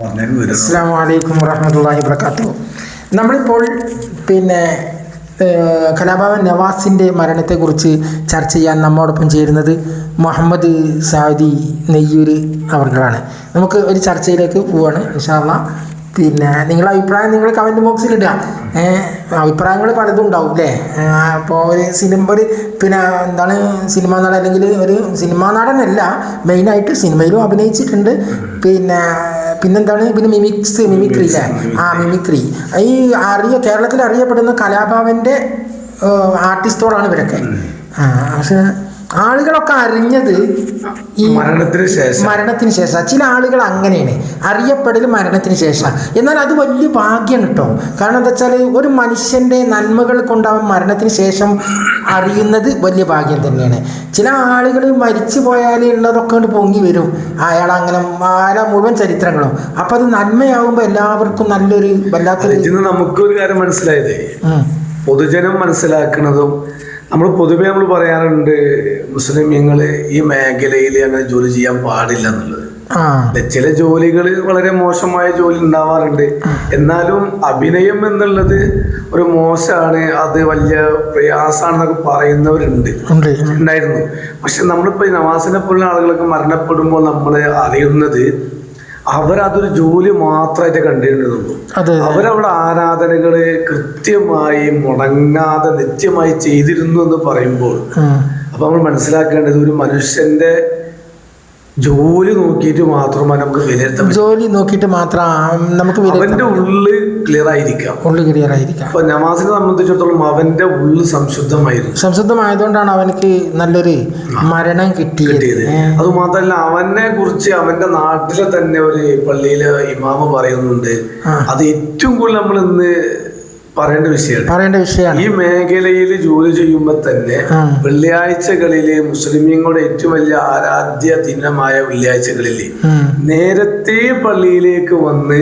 അസ്സാം വലൈക്കും വറഹമത്തല്ലാഹി വർക്കാത്തു നമ്മളിപ്പോൾ പിന്നെ കലാഭവൻ നവാസിന്റെ മരണത്തെക്കുറിച്ച് ചർച്ച ചെയ്യാൻ നമ്മോടൊപ്പം ചേരുന്നത് മുഹമ്മദ് സാദി നെയ്യൂർ അവർകളാണ്. നമുക്ക് ഒരു ചർച്ചയിലേക്ക് പോവാണ് ഇൻഷാല്ല പിന്നെ നിങ്ങളുടെ അഭിപ്രായം നിങ്ങൾ കമന്റ് ബോക്സിൽ ഇടുക. അഭിപ്രായങ്ങൾ പലതും ഉണ്ടാവും അല്ലേ അപ്പോൾ ഒരു സിനിമ ഒരു പിന്നെ എന്താണ് സിനിമ നടൻ അല്ലെങ്കിൽ ഒരു സിനിമാ നടനല്ല മെയിനായിട്ട് സിനിമയിലും അഭിനയിച്ചിട്ടുണ്ട്. പിന്നെ പിന്നെന്താണ്? പിന്നെ മിമിക്സ് മിമിക്രി അല്ലേ ആ മിമിക്രി ഈ അറിയ കേരളത്തിൽ അറിയപ്പെടുന്ന കലാഭാവന്റെ ആർട്ടിസ്റ്റുകളാണ് ഇവരൊക്കെ. പക്ഷെ ആളുകളൊക്കെ അറിഞ്ഞത് ഈ മരണത്തിന് ശേഷം. മരണത്തിന് ശേഷം. ചില ആളുകൾ അങ്ങനെയാണ്. അറിയപ്പെടൽ മരണത്തിന് ശേഷം. എന്നാൽ അത് വലിയ ഭാഗ്യമാണ് കേട്ടോ. കാരണം എന്താ വെച്ചാൽ ഒരു മനുഷ്യന്റെ നന്മകൾ കൊണ്ടാവും മരണത്തിന് ശേഷം അറിയുന്നത് വലിയ ഭാഗ്യം തന്നെയാണ്. ചില ആളുകൾ മരിച്ചു പോയാൽ ഉള്ളതൊക്കെ കൊണ്ട് പൊങ്ങി വരും. അയാൾ അങ്ങനെ അയാളെ മുഴുവൻ ചരിത്രങ്ങളും. അപ്പം അത് നന്മയാവുമ്പോൾ എല്ലാവർക്കും നല്ലൊരു വല്ലാത്തൊരു ഇതിന് നമുക്കൊരു കാര്യം മനസ്സിലായത്. പൊതുജനം മനസ്സിലാക്കുന്നതും നമ്മൾ പൊതുവെ നമ്മൾ പറയാറുണ്ട് മുസ്ലിമീങ്ങൾ ഈ മേഖലയിൽ അങ്ങനെ ജോലി ചെയ്യാൻ പാടില്ല എന്നുള്ളത്. ചില ജോലികൾ വളരെ മോശമായ ജോലി ഉണ്ടാവാറുണ്ട്. എന്നാലും അഭിനയം എന്നുള്ളത് ഒരു മോശമാണ് അത് വലിയ പ്രയാസമാണെന്നൊക്കെ പറയുന്നവരുണ്ട്. ഉണ്ടായിരുന്നു. പക്ഷെ നമ്മളിപ്പോ നവാസിനെ പോലുള്ള ആളുകളൊക്കെ മരണപ്പെടുമ്പോൾ നമ്മൾ അറിയുന്നത് അവരതൊരു ജോലി മാത്രമായിട്ട് കണ്ടിരുന്നുള്ളൂ അവരവിടെ ആരാധനകൾ കൃത്യമായി മുടങ്ങാതെ നിത്യമായി ചെയ്തിരുന്നു എന്ന് പറയുമ്പോൾ. അപ്പൊ നമ്മൾ മനസ്സിലാക്കേണ്ടത് ഒരു മനുഷ്യന്റെ ജോലി നോക്കിയിട്ട് മാത്രമാണ് നമുക്ക് വിലയിരുത്താൻ ജോലി നോക്കിയിട്ട് മാത്രം നമുക്ക് അവന്റെ ഉള്ളിൽ ക്ലിയർ ആയിരിക്കാം. ഉള്ളിൽ ക്ലിയർ ആയിരിക്കാം. അപ്പൊ നമാസിനെ സംബന്ധിച്ചിടത്തോളം അവന്റെ ഉള്ളിൽ സംശുദ്ധമായിരുന്നു. സംശുദ്ധമായതുകൊണ്ടാണ് അവനക്ക് നല്ലൊരു മരണം കിട്ടിയത്. അതുമാത്രല്ല. അതുമാത്രമല്ല അവനെ കുറിച്ച് അവന്റെ നാട്ടിലെ തന്നെ ഒരു പള്ളിയിലെ ഇമാമ് പറയുന്നുണ്ട്. അത് ഏറ്റവും കൂടുതൽ നമ്മൾ ഇന്ന് പറയേണ്ട വിഷയമാണ്. പറയേണ്ട വിഷയമാണ്. ഈ മേഖലയിൽ ജോലി ചെയ്യുമ്പോൾ തന്നെ ആ. വെള്ളിയാഴ്ചകളിൽ മുസ്ലിമീങ്ങളുടെ ഏറ്റവും വലിയ ആരാധ്യ ദിനമായ വെള്ളിയാഴ്ചകളിൽ ഉം. നേരത്തെ പള്ളിയിലേക്ക് വന്ന്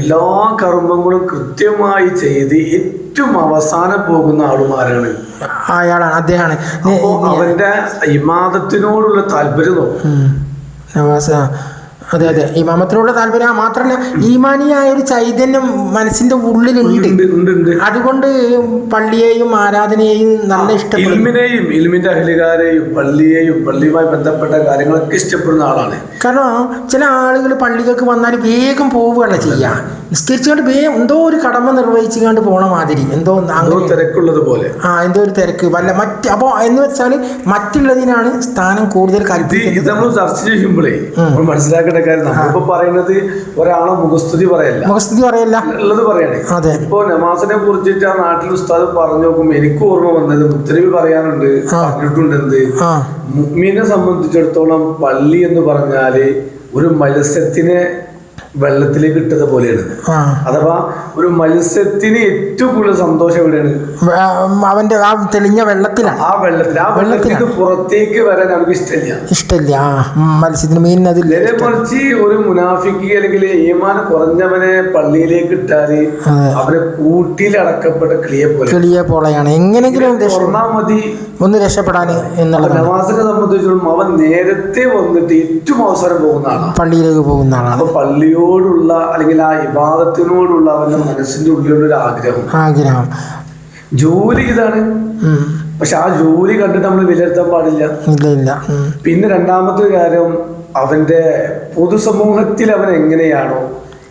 എല്ലാ കർമ്മങ്ങളും കൃത്യമായി ചെയ്ത് ഏറ്റവും അവസാനം പോകുന്ന ആളുമാരാണ്. അയാളാണ് അദ്ദേഹമാണ്. അവന്റെ ഇമാദത്തിനോടുള്ള താല്പര്യം നോക്കും. അതെ അതെ. ഇമാമത്തിനുള്ള താല്പര്യം ആ, മാത്രമല്ല ഈമാനിയായ ഒരു ചൈതന്യം മനസ്സിന്റെ ഉള്ളിലുണ്ട്. അതുകൊണ്ട് പള്ളിയെയും ആരാധനയെയും നല്ല ഇഷ്ടപ്പെടും ഇൽമിന്റെ അഹലികാരെയും പള്ളിയെയും പള്ളിയുമായി ബന്ധപ്പെട്ട കാര്യങ്ങളൊക്കെ ഇഷ്ടപ്പെടുന്ന ആളാണ്. കാരണം ചില ആളുകൾ പള്ളികൾക്ക് വന്നാൽ വേഗം പോവുകയല്ല ചെയ്യാ. നിസ്കരിച്ചുകൊണ്ട് വേഗം എന്തോ ഒരു കടമ നിർവഹിച്ചുകൊണ്ട് പോണ മാതിരി. എന്തോ തിരക്കുള്ളത് പോലെ. ആ എന്തോ ഒരു തിരക്ക്. വല്ല മറ്റ് അപ്പോൾ എന്ന് വെച്ചാൽ മറ്റുള്ളതിനാണ് സ്ഥാനം കൂടുതൽ കൽപ്പിക്കുന്നത്. നമ്മൾ ചർച്ച ചെയ്യുമ്പോഴേ മനസ്സിലാക്കേണ്ട കാര്യം നമ്മളിപ്പോ പറയുന്നത് ഒരാളെ മുഖസ്തുതി പറയല്ല. മുഖസ്തുതി പറയല്ല. ഉള്ളത് പറയണേ. അതെ. ഇപ്പോ നമാസിനെ കുറിച്ചിട്ട് ആ നാട്ടിൽ ഉസ്താദ് പറഞ്ഞു നോക്കുമ്പോ എനിക്ക് ഓർമ്മ വന്നത് മുത്തരവി പറയാനുണ്ട് പറഞ്ഞിട്ടുണ്ട് എന്ത്? മുഅ്മിനെ സംബന്ധിച്ചിടത്തോളം പള്ളി എന്ന് പറഞ്ഞാൽ ഒരു മത്സ്യത്തിനെ വെള്ളത്തിലേക്ക് ഇട്ടത് പോലെയാണ്. അഥവാ ഒരു മത്സ്യത്തിന് ഏറ്റവും കൂടുതൽ സന്തോഷം എവിടെയാണ്? അവന്റെ ആ തെളിഞ്ഞ വെള്ളത്തിലാണ്. ആ വെള്ളത്തിൽ ആ വെള്ളത്തിന് പുറത്തേക്ക് വരാൻ അവർക്ക് ഇഷ്ടമില്ല. ഇഷ്ടമില്ല. മത്സ്യത്തിന് മീൻ അതില്ല മറിച്ച് ഒരു മുനാഫിക്ക് അല്ലെങ്കിൽ ഏമാന കുറഞ്ഞവനെ പള്ളിയിലേക്ക് ഇട്ടാൽ അവരെ കൂട്ടിയിലടക്കപ്പെട്ട കൂട്ടിയിൽ അടക്കപ്പെട്ട കിളിയെ പോലെ കിളിയെ പോലെയാണ് എങ്ങനെങ്കിലും മതി. ഒന്ന് രക്ഷപ്പെടാൻ എന്നുള്ളത് നവാസിനെ സംബന്ധിച്ചിടത്തോളം അവൻ നേരത്തെ വന്നിട്ട് ഏറ്റവും അവസരം പോകുന്ന ആളാണ് പള്ളിയിലേക്ക് പോകുന്ന ആളാണ്. അപ്പൊ പള്ളിയോടുള്ള അല്ലെങ്കിൽ ആ വിവാദത്തിനോടുള്ള അവന്റെ മനസ്സിന്റെ ഉള്ളിലുള്ള ഒരു ആഗ്രഹം. ആഗ്രഹം. ജോലി ഇതാണ്. പക്ഷെ ആ ജോലി കണ്ടിട്ട് നമ്മൾ വിലയിരുത്താൻ പാടില്ല. ഇല്ല പിന്നെ രണ്ടാമത്തെ കാര്യം അവന്റെ പൊതുസമൂഹത്തിൽ അവൻ എങ്ങനെയാണോ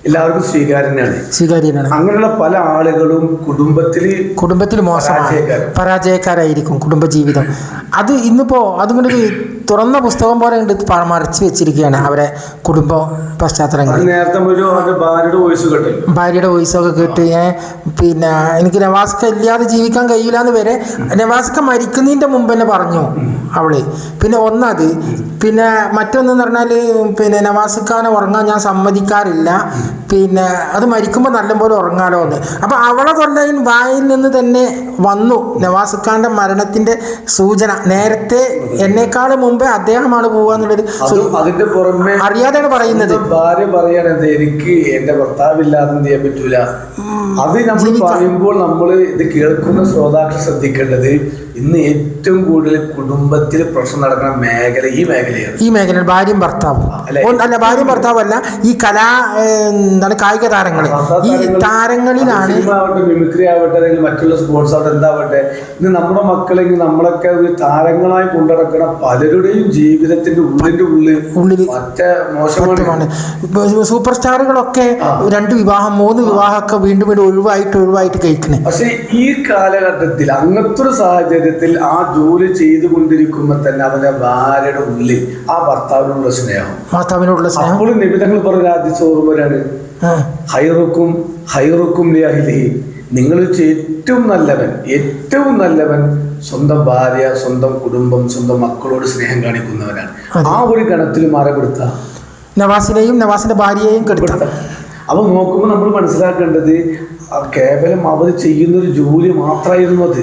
എല്ലാവർക്കും സ്വീകാര്യനാണ്. സ്വീകാര്യനാണ്. അങ്ങനെയുള്ള പല ആളുകളും കുടുംബത്തിൽ കുടുംബത്തിൽ പരാജയക്കാരൻ. പരാജയക്കാരായിരിക്കും കുടുംബജീവിതം. അത് ഇന്നിപ്പോ അതുകൊണ്ടൊരു തുറന്ന പുസ്തകം പോലെ ഉണ്ട് മറച്ചു വെച്ചിരിക്കുകയാണ് അവരെ കുടുംബ പശ്ചാത്തലങ്ങൾ. ഭാര്യയുടെ വോയിസ് ഒക്കെ ഭാര്യയുടെ വോയിസൊക്കെ കേട്ട് ഞാൻ പിന്നെ എനിക്ക് നവാസ്ക ഇല്ലാതെ ജീവിക്കാൻ കഴിയില്ല എന്ന് വരെ നവാസ്ക മരിക്കുന്നതിന്റെ മുമ്പ് തന്നെ പറഞ്ഞു അവൾ. പിന്നെ ഒന്നത് പിന്നെ മറ്റൊന്നെന്ന് പറഞ്ഞാൽ പിന്നെ നവാസ്ഖാനെ ഉറങ്ങാൻ ഞാൻ സമ്മതിക്കാറില്ല. പിന്നെ അത് മരിക്കുമ്പോൾ നല്ലപോലെ ഉറങ്ങാലോ എന്ന്. അപ്പൊ അവളെ തൊണ്ടയിൽ വായിൽ നിന്ന് തന്നെ വന്നു നവാസ് ഖാന്റെ മരണത്തിന്റെ സൂചന. നേരത്തെ എന്നേക്കാളും മുമ്പേ അദ്ദേഹമാണ് പോവുക എന്നുള്ളൊരു അത് അതിന്റെ പുറമെ അറിയാതെയാണ് പറയുന്നത്. ഭാര്യ പറയണത് എനിക്ക് എന്റെ ഭർത്താവില്ലാതെ എന്ത് ചെയ്യാൻ പറ്റൂല? അത് നമ്മൾ പറയുമ്പോൾ നമ്മൾ ഇത് കേൾക്കുന്ന ശ്രോതാക്കൾ ശ്രദ്ധിക്കേണ്ടത് ഇന്ന് ഏറ്റവും കൂടുതൽ കുടുംബത്തിൽ പ്രശ്നം നടക്കുന്ന മേഖല ഈ മേഖലയാണ്. ഈ മേഖല ഭാര്യയും ഭർത്താവും. അല്ലെ? ഭാര്യയും ഭർത്താവും അല്ല ഈ കലാ എന്താണ് കായിക താരങ്ങൾ ഈ താരങ്ങളിലാണ് മിമിക്രി ആവട്ടെ അല്ലെങ്കിൽ മറ്റുള്ള സ്പോർട്സ് ആവട്ടെ എന്താവട്ടെ ഇന്ന് നമ്മുടെ മക്കളെങ്കിൽ നമ്മളൊക്കെ ഒരു താരങ്ങളായി കൊണ്ടുനടക്കുന്ന പലരുടെയും ജീവിതത്തിന്റെ ഉള്ളിന്റെ ഉള്ളിൽ ഉള്ളിൽ മറ്റേ മോശമാണ്. സൂപ്പർ സ്റ്റാറുകളൊക്കെ രണ്ട് വിവാഹം മൂന്ന് വിവാഹമൊക്കെ വീണ്ടും വീണ്ടും ഒഴിവായിട്ട് ഒഴിവായിട്ട് കഴിക്കണേ പക്ഷെ ഈ കാലഘട്ടത്തിൽ അങ്ങനത്തെ ഒരു സാഹചര്യത്തിൽ ആ ജോലി ചെയ്തുകൊണ്ടിരിക്കുമ്പോൾ തന്നെ അവന്റെ ഭാര്യയുടെ ഉള്ളിൽ ആ ഭർത്താവിനുള്ള സ്നേഹം. ഭർത്താവിനോടുള്ള സ്നേഹം? അപ്പോൾ നിബിധങ്ങൾ പറഞ്ഞ ആദ്യ ഓർമ്മരാണ് ഹൈറുക്കും ഹൈറുക്കും ലിഅഹ്ലിഹി നിങ്ങൾ ഏറ്റവും നല്ലവൻ ഏറ്റവും നല്ലവൻ സ്വന്തം ഭാര്യ സ്വന്തം കുടുംബം സ്വന്തം മക്കളോട് സ്നേഹം കാണിക്കുന്നവനാണ്. ആ ഒരു ഗണത്തിൽ മാറപ്പെടുത്താം നവാസിനെയും നവാസിന്റെ ഭാര്യയെയും കെടുത്ത. അപ്പൊ നോക്കുമ്പോൾ നമ്മൾ മനസ്സിലാക്കേണ്ടത് കേവലം അവർ ചെയ്യുന്ന ഒരു ജോലി മാത്രമായിരുന്നു അത്.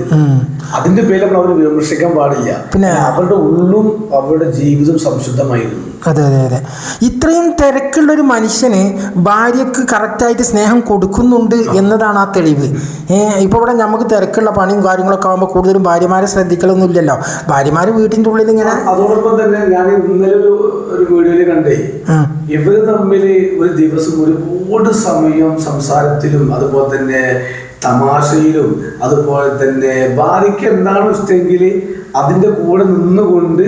അതിന്റെ പേരിൽ നമ്മൾ അവർ വിമർശിക്കാൻ പാടില്ല. പിന്നെ- അവരുടെ ഉള്ളും അവരുടെ ജീവിതം സംശുദ്ധമായിരുന്നു. അതെ അതെ അതെ. ഇത്രയും തിരക്കുള്ള ഒരു മനുഷ്യന് ഭാര്യക്ക് കറക്റ്റായിട്ട് സ്നേഹം കൊടുക്കുന്നുണ്ട് എന്നതാണ് ആ തെളിവ്. ഏഹ് ഇപ്പോൾ ഇവിടെ നമുക്ക് തിരക്കുള്ള പണിയും കാര്യങ്ങളൊക്കെ ആകുമ്പോൾ കൂടുതലും ഭാര്യമാരെ ശ്രദ്ധിക്കലൊന്നും ഇല്ലല്ലോ ഭാര്യമാർ വീട്ടിന്റെ ഉള്ളിൽ ഇങ്ങനെ അതോടൊപ്പം തന്നെ ഞാൻ ഇന്നലെ ഒരു ഒരു വീഡിയോയിൽ കണ്ടേ. ഇവർ തമ്മിൽ ഒരു ദിവസം ഒരുപാട് സമയം സംസാരത്തിലും അതുപോലെ തന്നെ തമാശയിലും അതുപോലെ തന്നെ ഭാര്യയ്ക്ക് എന്താണോ ഇഷ്ടമെങ്കിൽ അതിന്റെ കൂടെ നിന്നുകൊണ്ട്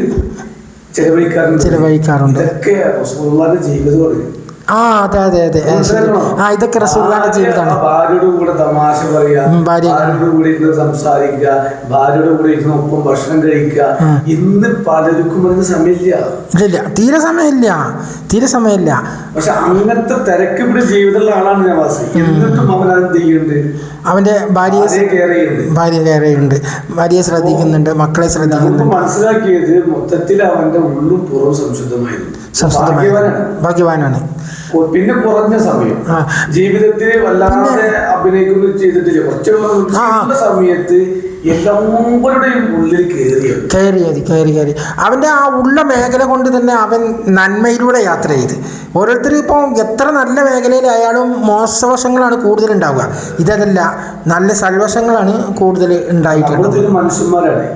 ചെലവഴിക്കാറുണ്ട്. ചെലവഴിക്കാറുണ്ട്. ഇതൊക്കെ ജീവിതമാണ് ആ അതെ അതെ അതെ. ആ ഇതൊക്കെ റസൂലിന്റെ ജീവിതമാണ്. ഭാര്യയുടെ കൂടെ തമാശ പറയാ ഭാര്യയുടെ കൂടെ ഇരുന്ന് സംസാരിക്കുക ഭാര്യയുടെ കൂടെ ഇരുന്ന് ഒപ്പം ഭക്ഷണം കഴിക്കുക ഇന്ന് പലർക്കും അതിന് സമയമില്ല. ഇല്ല തീരെ സമയമില്ല തീരെ സമയമില്ല. പക്ഷെ അങ്ങനത്തെ തിരക്കിപ്പിടി ജീവിതമുള്ള ആളാണ് ഞാൻ എന്നിട്ടും അവൻ അത് ചെയ്യുന്നുണ്ട്. അവന്റെ ഭാര്യയെ അതേ കെയർ ചെയ്യുന്നുണ്ട്. ഭാര്യ കയറിയുണ്ട് ഭാര്യയെ ശ്രദ്ധിക്കുന്നുണ്ട് മക്കളെ ശ്രദ്ധിക്കുന്നു ശ്രദ്ധിക്കുന്നുണ്ട്. മനസ്സിലാക്കിയത് മൊത്തത്തിൽ അവന്റെ ഉള്ളും പുറവും സംശുദ്ധമായിരുന്നു. സംശുദ്ധമായി ഭാഗ്യവാനാണ്. പിന്നെ കുറഞ്ഞ സമയം. ജീവിതത്തിൽ വല്ലാതെ അഭിനയിക്കുന്നു ചെയ്തിട്ടില്ല. കുറച്ച് സമയത്ത് എല്ലാവരുടെയും ഉള്ളിൽ കയറി കയറി അവന്റെ ആ ഉള്ള മേഖല കൊണ്ട് തന്നെ അവൻ നന്മയിലൂടെ യാത്ര ചെയ്ത്. ഓരോരുത്തർ ഇപ്പോൾ എത്ര നല്ല മേഖലയിലായാലും മോശവശങ്ങളാണ് കൂടുതൽ ഉണ്ടാവുക ഇതല്ല നല്ല സൽവശങ്ങളാണ് കൂടുതൽ ഉണ്ടായിട്ടുള്ളത്. മനുഷ്യന്മാരാണ്.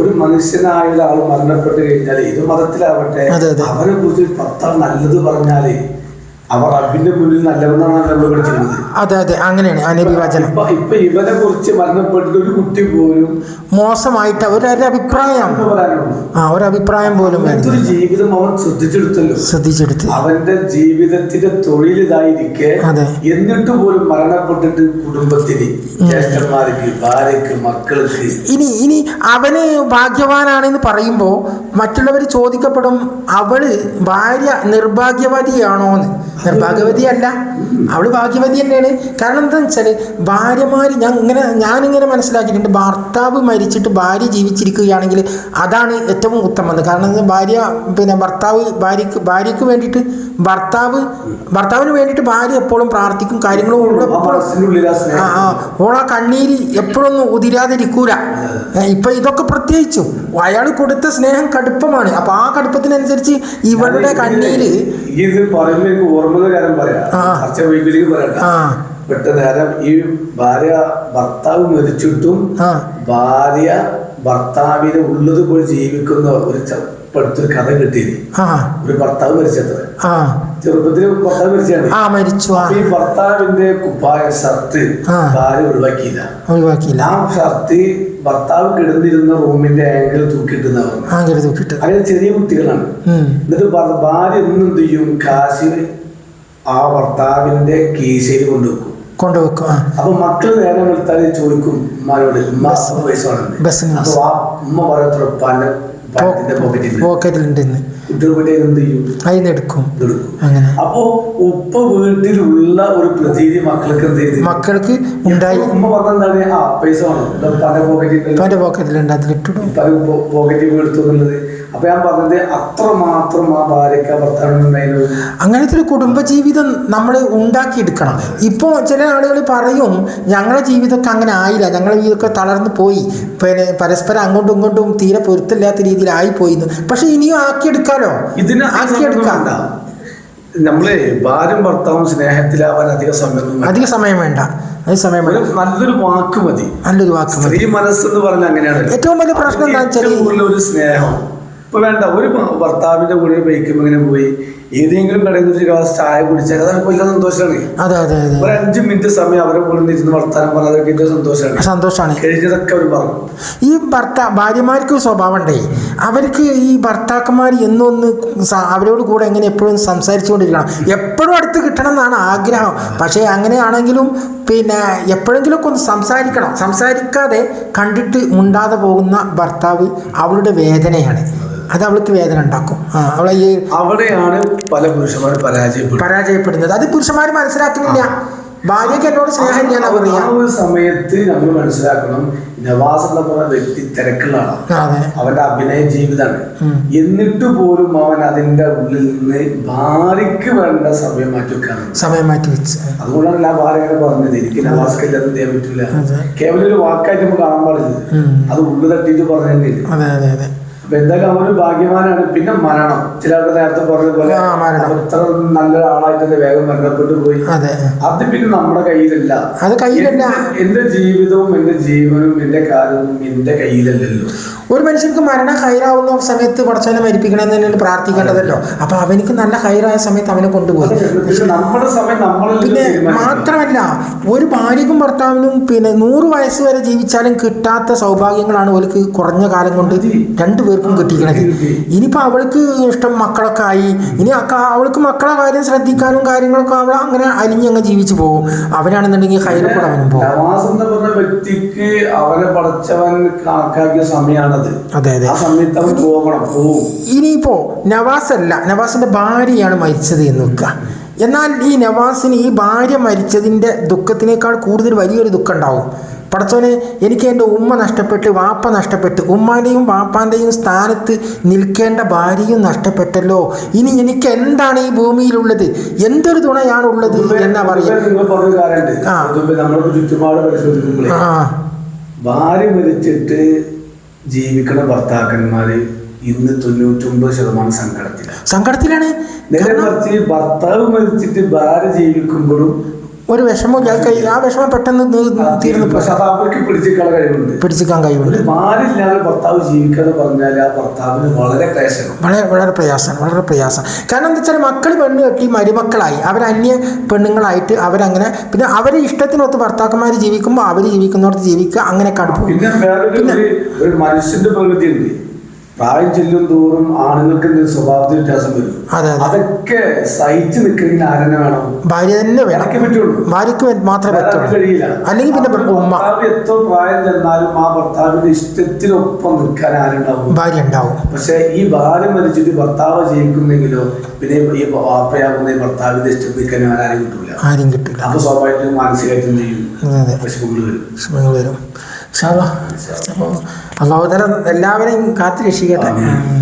ഒരു മനുഷ്യനായ ഒരാൾ മരണപ്പെട്ട് കഴിഞ്ഞാൽ ഏത് മതത്തിലാവട്ടെ. അവരെ കുറിച്ച് പത്താൾ നല്ലത് പറഞ്ഞാൽ അവർ റബ്ബിന്റെ മുന്നിൽ നല്ലവെന്നാണ് നമ്മൾ പഠിച്ചിരുന്നത് അതെ അതെ അങ്ങനെയാണ് അനഭിവാചനം. ഇപ്പൊ ഇവനെ കുറിച്ച് മരണപ്പെട്ടിട്ട് ഒരു കുട്ടി പോലും മോശമായിട്ട് ഒരു അഭിപ്രായം. ആ ഒരു അഭിപ്രായം പോലും ഒരു ജീവിതം അവൻ ശ്രദ്ധിച്ചെടുത്തല്ലോ. ശ്രദ്ധിച്ചെടുത്ത്. അവന്റെ ജീവിതത്തിന്റെ തൊഴിൽ ഇതായിരിക്കെ അതെ. എന്നിട്ട് പോലും മരണപ്പെട്ടിട്ട് കുടുംബത്തിന് ജ്യേഷ്ഠന്മാർക്ക് ഭാര്യക്ക് മക്കൾക്ക്. ഇനി ഇനി അവന് ഭാഗ്യവാനാണെന്ന് പറയുമ്പോൾ മറ്റുള്ളവർ ചോദിക്കപ്പെടും അവൾ ഭാര്യ നിർഭാഗ്യവതിയാണോ എന്ന് നിർഭാഗ്യവതിയല്ല അവൾ ഭാഗ്യവതി തന്നെയാണ്. കാരണം എന്താണെന്ന് വെച്ചാൽ ഭാര്യമാർ ഞാൻ ഇങ്ങനെ ഞാനിങ്ങനെ മനസ്സിലാക്കിയിട്ടുണ്ട്. ഭർത്താവ് മരിച്ചിട്ട് ഭാര്യ ജീവിച്ചിരിക്കുകയാണെങ്കിൽ അതാണ് ഏറ്റവും ഉത്തമം കാരണം എന്താ ഭാര്യ പിന്നെ ഭർത്താവ് ഭാര്യക്ക് ഭാര്യക്ക് വേണ്ടിയിട്ട് ഭർത്താവ് ഭർത്താവിന് വേണ്ടിയിട്ട് ഭാര്യ എപ്പോഴും പ്രാർത്ഥിക്കും കാര്യങ്ങളും ഉള്ള ആ ആ. ഓള കണ്ണീര് എപ്പോഴൊന്നും ഉതിരാതിരിക്കൂല. ഇപ്പൊ ഇതൊക്കെ പ്രത്യേകിച്ചും അയാൾ കൊടുത്ത സ്നേഹം കടുപ്പമാണ്. അപ്പൊ ആ കടുപ്പത്തിനനുസരിച്ച് ഇവളുടെ കണ്ണീര് ഇത് ഓർമ്മ പറയാം. വൈകല്യം പറയണ്ട പെട്ടെന്ന് കാരണം ഈ ഭാര്യ ഭർത്താവ് മരിച്ചിട്ടും ഭാര്യ ഭർത്താവിനെ ഉള്ളത് പോലെ ജീവിക്കുന്ന ഒരു അടുത്തൊരു കഥ കിട്ടിയത് ഒരു ഭർത്താവ് മരിച്ചത്ര. ചെറുപ്പത്തിൽ ഭർത്താവ് മരിച്ചാണ്. ഈ ഭർത്താവിന്റെ കുപ്പായ ഷർട്ട്. ഭാര്യ ഒഴിവാക്കിയില്ല. ഒഴിവാക്കിയില്ല. ആ ഷർട്ട് ഭർത്താവ് കിടന്നിരുന്ന റൂമിന്റെ ആംഗിൾ തൂക്കിട്ടുന്നവർ അങ്ങനെ ചെറിയ കുട്ടികളാണ്. എന്നിട്ട് ഭാര്യ എന്നും ചെയ്യും? കാശ് ആ ഭർത്താവിന്റെ കീശയിൽ കൊണ്ടുവെക്കും. കൊണ്ടുവെക്കും അപ്പൊ മക്കൾ നേരം വെളുത്താൽ ചോദിക്കും ഉമ്മാരോട് ഉമ്മ അപ്പൊ വയസ്സാണെന്ന് ഉമ്മ പാന്റിന്റെ പോക്കറ്റിൽ പോക്കറ്റിലുണ്ടെന്ന്. കുട്ടികൾ പോയിട്ട് എന്ത് ചെയ്യും? അതിന് എടുക്കും. അങ്ങനെ. അപ്പോ ഉപ്പ വീട്ടിലുള്ള ഒരു പ്രതീതി മക്കൾക്ക് എന്ത് മക്കൾക്ക് ഉണ്ടായി. ഉമ്മ പറഞ്ഞെന്താണ് ആ പൈസ പല പോക്കറ്റിൽ അവന്റെ പോക്കറ്റിലുണ്ട് അതിലിട്ടു പല പോക്കറ്റിൽ എടുത്തു എന്നുള്ളത്. അപ്പൊ ഞാൻ പറഞ്ഞത് അത്രമാത്രം ആ ഭാര്യക്ക് ഭർത്താവിനുണ്ടായിരുന്നു അങ്ങനത്തെ ഒരു കുടുംബജീവിതം നമ്മൾ ഉണ്ടാക്കിയെടുക്കണം. ഇപ്പോൾ ചില ആളുകൾ പറയും ഞങ്ങളുടെ ജീവിതമൊക്കെ അങ്ങനെ ആയില്ല. ഞങ്ങളുടെ ജീവിതമൊക്കെ തളർന്നു പോയി. പിന്നെ പരസ്പരം അങ്ങോട്ടും ഇങ്ങോട്ടും തീരെ പൊരുത്തില്ലാത്ത രീതിയിൽ പോയിന്ന് പക്ഷെ ഇനിയും ആക്കിയെടുക്കാലോ? ഇതിന് ആക്കിയെടുക്കാം. നമ്മളെ ഭാര്യ ഭർത്താവും സ്നേഹത്തിലാവാൻ അധിക സമയമൊന്നും അധിക സമയം വേണ്ട. അധിക സമയം വേണ്ട. നല്ലൊരു വാക്ക് മതി. നല്ലൊരു വാക്ക് മതി. സ്ത്രീ മനസ്സെന്ന് പറഞ്ഞാൽ അങ്ങനെയാണ്. ഏറ്റവും വലിയ പ്രശ്നം എന്താ വെച്ചാൽ ഒരു സ്നേഹം. ഇപ്പൊ വേണ്ട ഒരു ഭർത്താവിന്റെ കൂടെ ബൈക്കും ഇങ്ങനെ പോയി ഏതെങ്കിലും കടയിൽ നിന്ന് ഒരു ചായ കുടിച്ചാൽ അതൊക്കെ വലിയ സന്തോഷമാണ് അതെ അതെ അതെ. ഒരു അഞ്ച് മിനിറ്റ് സമയം അവരെ കൂടെ ഇരുന്ന് വർത്താനം പറഞ്ഞാൽ അതൊക്കെ ഏറ്റവും സന്തോഷമാണ് സന്തോഷമാണ് കഴിഞ്ഞതൊക്കെ അവർ പറഞ്ഞു ഈ ഭർത്താ ഭാര്യമാർക്ക് സ്വഭാവം ഉണ്ടേ അവർക്ക് ഈ ഭർത്താക്കന്മാർ എന്നൊന്ന് അവരോട് കൂടെ എങ്ങനെ എപ്പോഴും സംസാരിച്ചുകൊണ്ടിരിക്കണം. എപ്പോഴും അടുത്ത് കിട്ടണം എന്നാണ് ആഗ്രഹം. പക്ഷേ അങ്ങനെയാണെങ്കിലും പിന്നെ എപ്പോഴെങ്കിലുമൊക്കെ ഒന്ന് സംസാരിക്കണം. സംസാരിക്കാതെ കണ്ടിട്ട് മുണ്ടാതെ പോകുന്ന ഭർത്താവ് അവളുടെ വേദനയാണ്. അത് അവൾക്ക് വേദന ഉണ്ടാക്കും. അവളെ ഈ അവിടെയാണ് പല പുരുഷന്മാരും പരാജയപ്പെടുന്നത്. പരാജയപ്പെടുന്നത്. അത് പുരുഷന്മാർ മനസ്സിലാക്കുന്നില്ല. ഭാര്യയ്ക്ക് എന്നോട് സ്നേഹം ഞാൻ പറയാ ഒരു സമയത്ത് നമ്മൾ മനസ്സിലാക്കണം നവാസ് എന്ന് പറഞ്ഞ വ്യക്തി തിരക്കുള്ളതാണ് അവന്റെ അഭിനയ ജീവിതമാണ്. എന്നിട്ട് പോലും അവൻ അതിന്റെ ഉള്ളിൽ നിന്ന് ഭാര്യയ്ക്ക് വേണ്ട സമയം മാറ്റി വെക്കാണ് സമയം മാറ്റി വെച്ച് അതുകൊണ്ടാണ് ആ ഭാര്യ പറഞ്ഞത്. എനിക്ക് നവാസ് ഇല്ലാതെ ചെയ്യാൻ പറ്റില്ല കേവലൊരു കേവലം ഒരു വാക്കായിട്ട് നമുക്ക് കാണാൻ പാടില്ല. അത് ഉള്ളു തട്ടിയിട്ട് പറഞ്ഞില്ല എന്തായാലും അവന് ഭാഗ്യവാനാണ്. പിന്നെ മരണം. ചില ആൾക്കാർ നേരത്തെ പറഞ്ഞതുപോലെ ഇത്ര നല്ലൊരാളായിട്ട് വേഗം മരണപ്പെട്ടു പോയി. അതെ. അത് പിന്നെ നമ്മുടെ കയ്യിലല്ല. അത് കയ്യിലല്ല. എന്റെ- ജീവിതവും എന്റെ ജീവനും എന്റെ കാര്യവും എന്റെ കയ്യിലല്ലല്ലോ. ഒരു മനുഷ്യർക്ക് മരണം ഹൈറാവുന്ന സമയത്ത് പടച്ചവനെ മരിപ്പിക്കണമെന്ന് തന്നെയാണ് പ്രാർത്ഥിക്കേണ്ടതല്ലോ. അപ്പൊ അവനിക്ക് നല്ല ഹൈറായ സമയത്ത് അവനെ കൊണ്ടുപോയി. നമ്മുടെ സമയം പിന്നെ മാത്രമല്ല ഒരു ഭാര്യക്കും ഭർത്താവിനും പിന്നെ നൂറ് വയസ്സ് വരെ ജീവിച്ചാലും കിട്ടാത്ത സൗഭാഗ്യങ്ങളാണ് അവൾക്ക് കുറഞ്ഞ കാലം കൊണ്ട് രണ്ടുപേർക്കും കിട്ടിയിരിക്കണത്. ഇനിയിപ്പോൾ അവൾക്ക് ഇഷ്ടം മക്കളൊക്കെ ആയി. ഇനി അവൾക്ക് മക്കളെ കാര്യം ശ്രദ്ധിക്കാനും കാര്യങ്ങളൊക്കെ അവൾ അങ്ങനെ അലിഞ്ഞങ്ങ് ജീവിച്ചു പോകും. അവനാണെന്നുണ്ടെങ്കിൽ കൂടെ അവനും പോകും. നവാസ് എന്ന് പറഞ്ഞ വ്യക്തിക്ക് അവനെ പഠിച്ചവൻ കണക്കാക്കിയ സമയമാണത് അതെ അതെ. ആ സമയത്ത് അവൻ പോകണം പോവും. ഇനിയിപ്പോ നവാസ് അല്ല നവാസിന്റെ ഭാര്യയാണ് മരിച്ചത് എന്ന് വെക്കുക. എന്നാൽ ഈ നവാസിന് ഈ ഭാര്യ മരിച്ചതിന്റെ ദുഃഖത്തിനേക്കാൾ കൂടുതൽ വലിയൊരു ദുഃഖം ഉണ്ടാവും. പടച്ചോനെ എനിക്ക് എന്റെ ഉമ്മ നഷ്ടപ്പെട്ട് വാപ്പ നഷ്ടപ്പെട്ട് ഉമ്മാന്റെയും വാപ്പാന്റെയും സ്ഥാനത്ത് നിൽക്കേണ്ട ഭാര്യയും നഷ്ടപ്പെട്ടല്ലോ. ഇനി എനിക്ക് എന്താണ് ഈ ഭൂമിയിലുള്ളത്? എന്തൊരു തുണയാണ് ഉള്ളത് എന്നാ പറയുക ഭാര്യ മരിച്ചിട്ട് ജീവിക്കണ ഭർത്താക്കന്മാര് ഇന്ന് തൊണ്ണൂറ്റൊമ്പത് ശതമാനം സങ്കടത്തിലാണ്. സങ്കടത്തിലാണ്. ഭർത്താവ് മരിച്ചിട്ട് ഭാര്യ ജീവിക്കുമ്പോഴും ഒരു വിഷമവും ആ വിഷമം പെട്ടെന്ന് തീർന്നു പിടിച്ചിക്കാൻ കഴിവുണ്ട്. ഭർത്താവ് ജീവിക്കാന്ന് പറഞ്ഞാൽ ആ ഭർത്താവിന് വളരെ പ്രയാസം വളരെ വളരെ പ്രയാസമാണ് വളരെ പ്രയാസം കാരണം എന്താ വെച്ചാൽ മക്കൾ പെണ്ണ് കെട്ടി മരുമക്കളായി. അവർ അന്യ പെണ്ണുങ്ങളായിട്ട് അവരങ്ങനെ പിന്നെ അവരെ ഇഷ്ടത്തിനൊത്ത് ഭർത്താക്കന്മാർ ജീവിക്കുമ്പോൾ അവർ ജീവിക്കുന്നവർക്ക് ജീവിക്കുക അങ്ങനെ കടുപ്പം പിന്നെ ഒരു മനുഷ്യന്റെ പ്രകൃതി ഉണ്ട് പ്രായം ചെല്ലും തോറും ആണുങ്ങൾക്ക് സ്വഭാവത്തിൽ വ്യത്യാസം വരും. അതെ അതെ. അതൊക്കെ സഹിച്ചു നിൽക്കുന്ന ആരെന്നെ വേണം? ഭാര്യ തന്നെ ഇടയ്ക്ക് പറ്റുള്ളൂ. ഭാര്യക്ക് മാത്രമേ കഴിയില്ല. അല്ലെങ്കിൽ പിന്നെ ഭർത്താവ് എത്ര പ്രായം ചെന്നാലും ആ ഭർത്താവിന്റെ ഇഷ്ടത്തിനൊപ്പം നിൽക്കാൻ ആരുണ്ടാവും? ഭാര്യ ഉണ്ടാവും. പക്ഷെ ഈ ഭാര്യ മരിച്ചിട്ട് ഭർത്താവ് ജീവിക്കുന്നെങ്കിലോ പിന്നെ ഈ വാപ്പയാകുന്ന ഭർത്താവിന്റെ ഇഷ്ടം നിൽക്കാൻ ആരും കിട്ടൂല. ആരും കിട്ടില്ല അപ്പൊ സ്വാഭാവികമായിട്ടും മാനസികമായിട്ട് ചെയ്യും? വിഷമങ്ങൾ വരും. അള്ളാഹുതല എല്ലാവരെയും കാത്തു രക്ഷിക്കട്ടെ ഉം.